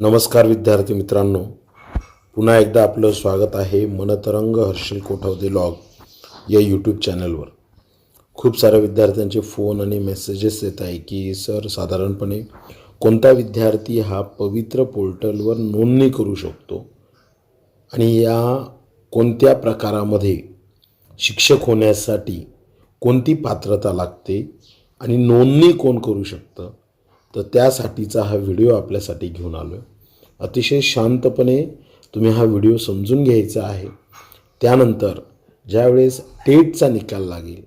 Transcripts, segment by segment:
नमस्कार विद्यार्थी मित्रांनो. पुन्हा एकदा आपलं स्वागत आहे मनतरंग हर्षल कोठावदे लॉग या यूट्यूब चॅनलवर खूप साऱ्या विद्यार्थ्यांचे फोन आणि मेसेजेस येत आहे की सर साधारणपणे कोणता विद्यार्थी हा पवित्र पोर्टलवर नोंदणी करू शकतो? आणि या कोणत्या प्रकारामध्ये शिक्षक होण्यासाठी कोणती पात्रता लागते? आणि नोंदणी कोण करू शकतं? तर त्यासाठीचा हा व्हिडिओ आपल्यासाठी घेऊन आलो आहे अतिशय शांतपणे तुम्ही हा व्हिडिओ समजून घ्यायचा आहे. त्यानंतर ज्यावेळेस टेटचा निकाल लागेल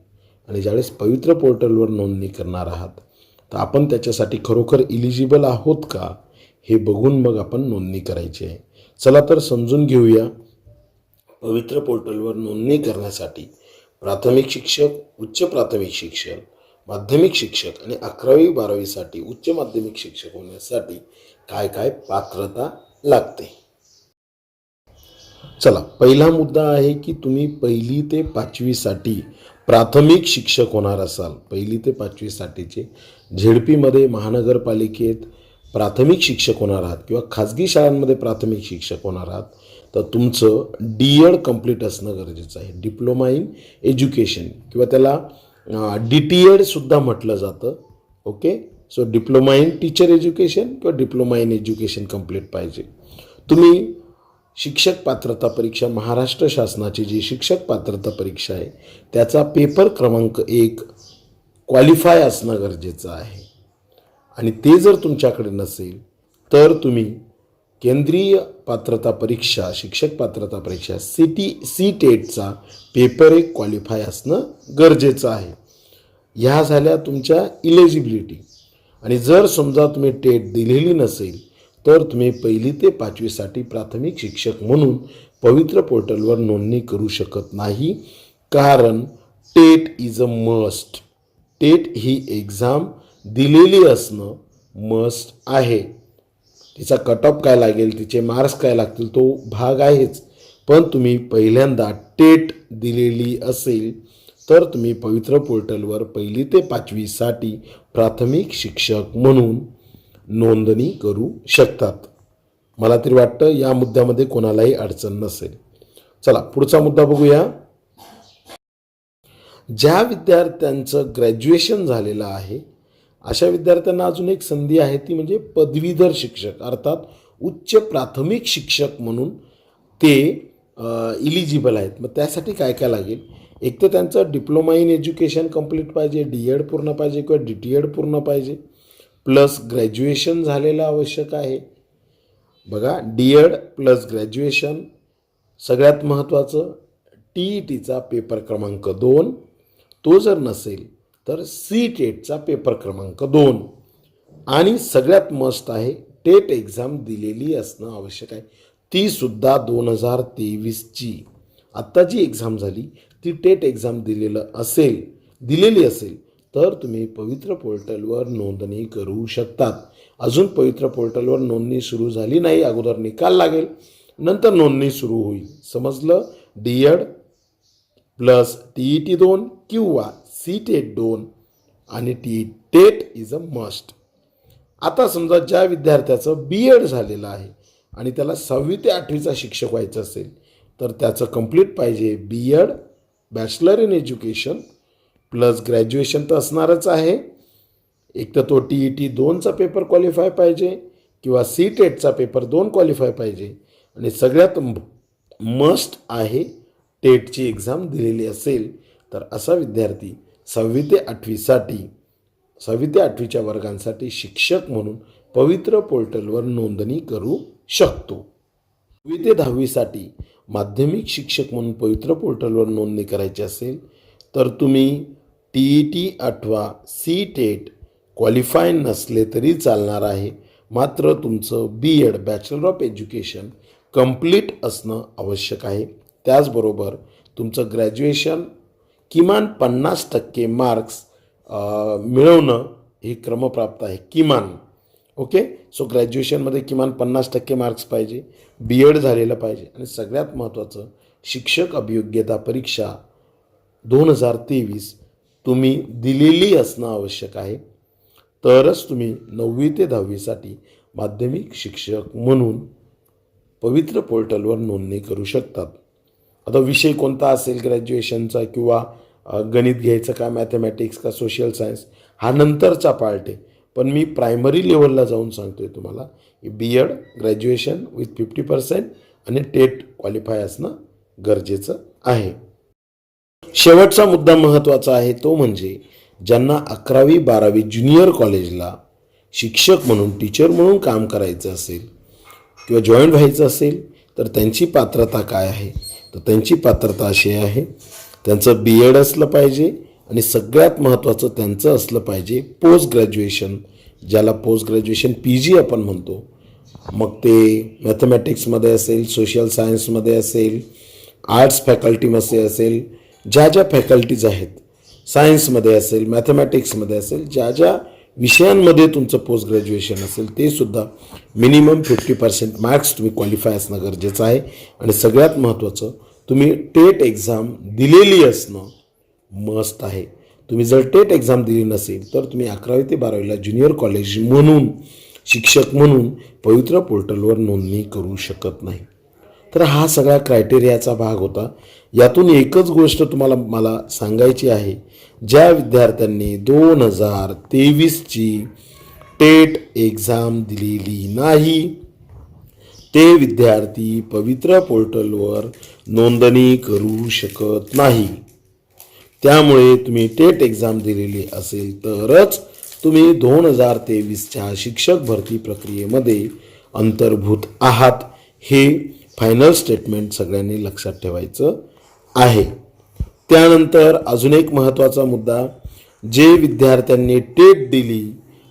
आणि ज्यावेळेस पवित्र पोर्टलवर नोंदणी करणार आहात तर आपण त्याच्यासाठी खरोखर इलिजिबल आहोत का हे बघून मग आपण नोंदणी करायची आहे. चला तर समजून घेऊया. पवित्र पोर्टलवर नोंदणी करण्यासाठी प्राथमिक शिक्षक उच्च प्राथमिक शिक्षक माध्यमिक शिक्षक आणि अकरावी बारावीसाठी उच्च माध्यमिक शिक्षक होण्यासाठी काय काय पात्रता लागते? चला पहिला मुद्दा आहे की तुम्ही पहिली ते पाचवीसाठी प्राथमिक शिक्षक होणार असाल. पहिली ते पाचवीसाठीचे झेडपीमध्ये महानगरपालिकेत प्राथमिक शिक्षक होणार आहात किंवा खाजगी शाळांमध्ये प्राथमिक शिक्षक होणार आहात तर तुमचं डी एड कंप्लीट असणं गरजेचं आहे. डिप्लोमा इन एज्युकेशन किंवा त्याला डी टी एडसुद्धा म्हटलं जातं. Okay so diploma in teacher education किंवा डिप्लोमा इन एज्युकेशन कंप्लीट पाहिजे. तुम्ही शिक्षक पात्रता परीक्षा महाराष्ट्र शासनाची जी शिक्षक पात्रता परीक्षा आहे त्याचा पेपर क्रमांक एक क्वालिफाय असणं गरजेचं आहे. आणि ते जर तुमच्याकडे नसेल तर तुम्ही केंद्रीय पात्रता परीक्षा शिक्षक पात्रता परीक्षा सी टी सी टेटचा पेपर एक क्वालिफाय असणं गरजेचं आहे. ह्या झाल्या तुमच्या इलिजिबिलिटी आणि जर समजा तुम्ही टेट दिलेली नसेल तर तुम्ही पहिली ते पाचवीसाठी प्राथमिक शिक्षक म्हणून पवित्र पोर्टलवर नोंदणी करू शकत नाही. कारण TET is a must TET he exam दिलेली असणं मस्ट आहे. तिचा कट ऑफ काय लागेल तिचे मार्क्स काय लागतील तो भाग आहेच. पण तुम्ही पहिल्यांदा टेट दिलेली असेल तर तुम्ही पवित्र पोर्टलवर पहिली ते पाचवीसाठी प्राथमिक शिक्षक म्हणून नोंदणी करू शकतात. मला तरी वाटतं या मुद्द्यामध्ये कोणालाही अडचण नसेल. चला पुढचा मुद्दा बघूया. ज्या विद्यार्थ्यांचं ग्रॅज्युएशन झालेलं आहे अशा विद्यार्थ्यांना अजून एक संधी आहे ती म्हणजे पदवीधर शिक्षक अर्थात उच्च प्राथमिक शिक्षक म्हणून ते इलिजिबल आहेत. मग त्यासाठी काय काय लागेल? एक तर त्यांचं डिप्लोमा इन एज्युकेशन कंप्लीट पाहिजे डी एड पूर्ण पाहिजे किंवा डी टी एड पूर्ण पाहिजे प्लस ग्रॅज्युएशन झालेलं आवश्यक आहे. बघा डी एड प्लस ग्रॅज्युएशन सगळ्यात महत्त्वाचं टी ई टीचा पेपर क्रमांक दोन. तो जर नसेल तर सी टेटचा पेपर क्रमांक दोन. आणि सगळ्यात मस्त आहे टेट एक्झाम दिलेली असणं आवश्यक आहे. ती सुद्धा दोन हजार तेवीसची. आत्ता जी एक्झाम झाली ती टेट एक्झाम दिलेलं असेल दिलेली असेल तर तुम्ही पवित्र पोर्टलवर नोंदणी करू शकतात. अजून पवित्र पोर्टलवर नोंदणी सुरू झाली नाही अगोदर निकाल लागेल नंतर नोंदणी सुरू होईल. समजलं? D Ed plus T E T दोन किंवा सी टेट दोन. आणि T TET is a must आता समजा ज्या विद्यार्थ्याचं बी एड झालेलं आहे आणि त्याला सहावी ते आठवीचा शिक्षक व्हायचं असेल तर त्याचं कंप्लीट पाहिजे B Ed bachelor in education plus graduation तर असणारच आहे. एक तर तो टी ई टी दोनचा पेपर क्वालिफाय पाहिजे किंवा सी टेटचा पेपर दोन क्वालिफाय पाहिजे. आणि सगळ्यात मस्ट आहे टेटची एक्झाम दिलेली असेल तर असा विद्यार्थी सहावी ते आठवीसाठी सहावी ते आठवीच्या वर्गांसाठी शिक्षक म्हणून पवित्र पोर्टलवर नोंदणी करू शकतो. नववी ते दहावीसाठी माध्यमिक शिक्षक म्हणून पवित्र पोर्टलवर नोंदणी करायची असेल तर तुम्ही टी ई टी अथवा सी टेट क्वालिफाय नसले तरी चालणार आहे. मात्र तुमचं B Ed bachelor of education complete असणं आवश्यक आहे. त्याचबरोबर तुमचं ग्रॅज्युएशन किमान पन्नास टक्के मार्क्स मिळवणं हे क्रमप्राप्त आहे. किमान. ओके सो ग्रॅज्युएशनमध्ये किमान पन्नास टक्के मार्क्स पाहिजे. बी एड झालेलं पाहिजे. आणि सगळ्यात महत्त्वाचं शिक्षक अभियोग्यता परीक्षा दोन हजार तेवीस तुम्ही दिलेली असणं आवश्यक आहे. तरच तुम्ही नववी ते दहावीसाठी माध्यमिक शिक्षक म्हणून पवित्र पोर्टलवर नोंदणी करू शकतात. आता विषय कोणता असेल ग्रॅज्युएशनचा किंवा गणित घ्यायचं का मॅथमॅटिक्स का सोशल सायन्स हा नंतरचा पार्ट आहे. पण मी प्रायमरी लेवलला जाऊन सांगतोय तुम्हाला B Ed graduation with fifty percent आणि टेट क्वालिफाय असणं गरजेचं आहे. शेवटचा मुद्दा महत्त्वाचा आहे तो म्हणजे ज्यांना अकरावी बारावी ज्युनियर कॉलेजला शिक्षक म्हणून टीचर म्हणून काम करायचं असेल किंवा जॉईन व्हायचं असेल तर त्यांची पात्रता काय आहे? तर त्यांची पात्रता अशी आहे. त्यांचं बी एड असलं पाहिजे आणि सगळ्यात महत्त्वाचं त्यांचं असलं पाहिजे पोस्ट ग्रॅज्युएशन ज्याला पोस्ट ग्रॅज्युएशन पी जी आपण म्हणतो. मग ते मॅथमॅटिक्समध्ये असेल सोशल सायन्समध्ये असेल आर्ट्स फॅकल्टीमध्ये असेल ज्या ज्या फॅकल्टीज आहेत सायन्समध्ये असेल मॅथमॅटिक्समध्ये असेल ज्या ज्या विषयांमध्ये तुमचं पोस्ट ग्रॅज्युएशन असेल ते सुद्धा मिनिमम फिफ्टी पर्सेंट मार्क्स तुम्ही क्वालिफाय असणं गरजेचं आहे. आणि सगळ्यात महत्त्वाचं तुम्ही टेट एक्झाम दिलेली असणं मस्त आहे. तुम्ही जर टेट एक्झाम दिली नसेल तर तुम्ही अकरावी ते बारावीला ज्युनियर कॉलेज म्हणून शिक्षक म्हणून पवित्र पोर्टलवर नोंदणी करू शकत नाही. तर हा सगळा क्रायटेरियाचा भाग होता. यातून एकच गोष्ट तुम्हाला मला सांगायची आहे. ज्या विद्यार्थ्यांनी दोन हजार तेवीसची टेट एक्झाम दिलेली नाही ते विद्यार्थी पवित्र पोर्टलवर नोंदणी करू शकत नाही. त्यामुळे तुम्ही टेट एक्झाम दिलेली असेल तरच तुम्ही दोन हजार तेवीसच्या शिक्षक भरती प्रक्रियेमध्ये अंतर्भूत आहात. हे फायनल स्टेटमेंट सगळ्यांनी लक्षात ठेवायचं आहे. त्यानंतर अजून एक महत्त्वाचा मुद्दा जे विद्यार्थ्यांनी टेट दिली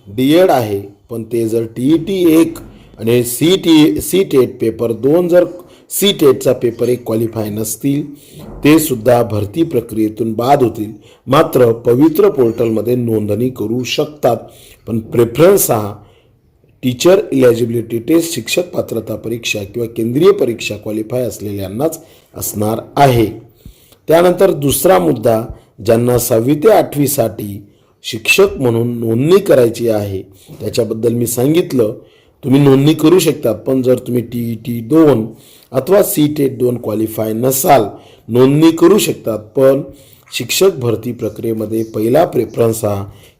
डी एड आहे पण ते जर टी ई टी एक आणि C T C TET paper दोन जर सी टेटचा पेपर एक क्वालिफाय नसतील ते सुद्धा भरती प्रक्रियेतून बाद होतील. मात्र पवित्र पोर्टलमध्ये नोंदणी करू शकतात पण प्रेफरन्स हा टीचर इलॅजिबिलिटी टेस्ट शिक्षक पात्रता परीक्षा किंवा केंद्रीय परीक्षा क्वालिफाय असलेल्यांनाच असणार आहे. त्यानंतर दुसरा मुद्दा ज्यांना सहावी ते आठवीसाठी शिक्षक म्हणून नोंदणी करायची आहे त्याच्याबद्दल मी सांगितलं. तुम्ही नोंदणी करू शकतात पण जर तुम्ही टी ई टी दोन अथवा सी टेट दोन क्वालिफाय नसाल नोंदणी करू शकतात पण शिक्षक भरती प्रक्रियेमध्ये पहिला प्रेफरन्स हा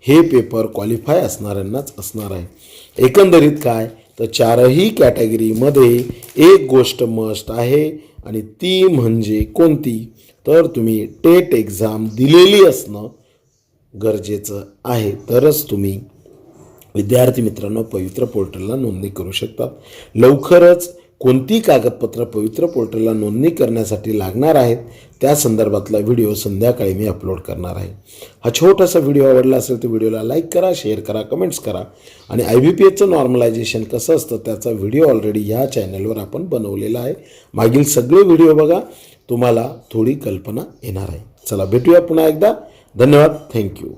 हे पेपर क्वालिफाय असणाऱ्यांनाच असणार आहे. एकंदरीत काय? तर चारही कॅटेगरीमध्ये एक गोष्ट मस्ट आहे आणि ती म्हणजे कोणती? तर तुम्ही टेट एक्झाम दिलेली असणं गरजेचं आहे. तरच तुम्ही विद्यार्थी मित्रांनो पवित्र पोर्टलला नोंदणी करू शकतात लवकरच कोणती कागदपत्र पवित्र पोर्टलला नोंदणी करण्यासाठी लागणार आहेत त्या संदर्भातला व्हिडिओ संध्याकाळी मी अपलोड करणार आहे. हा छोटासा व्हिडिओ आवडला असेल तर व्हिडिओला लाईक करा शेअर करा कमेंट्स करा. आणि आय बी पी एचचं नॉर्मलायझेशन कसं असतं त्याचा व्हिडिओ ऑलरेडी ह्या चॅनलवर आपण बनवलेला आहे. मागील सगळे व्हिडिओ बघा. तुम्हाला थोडी कल्पना येणार आहे. चला भेटूया पुन्हा एकदा. धन्यवाद. थँक्यू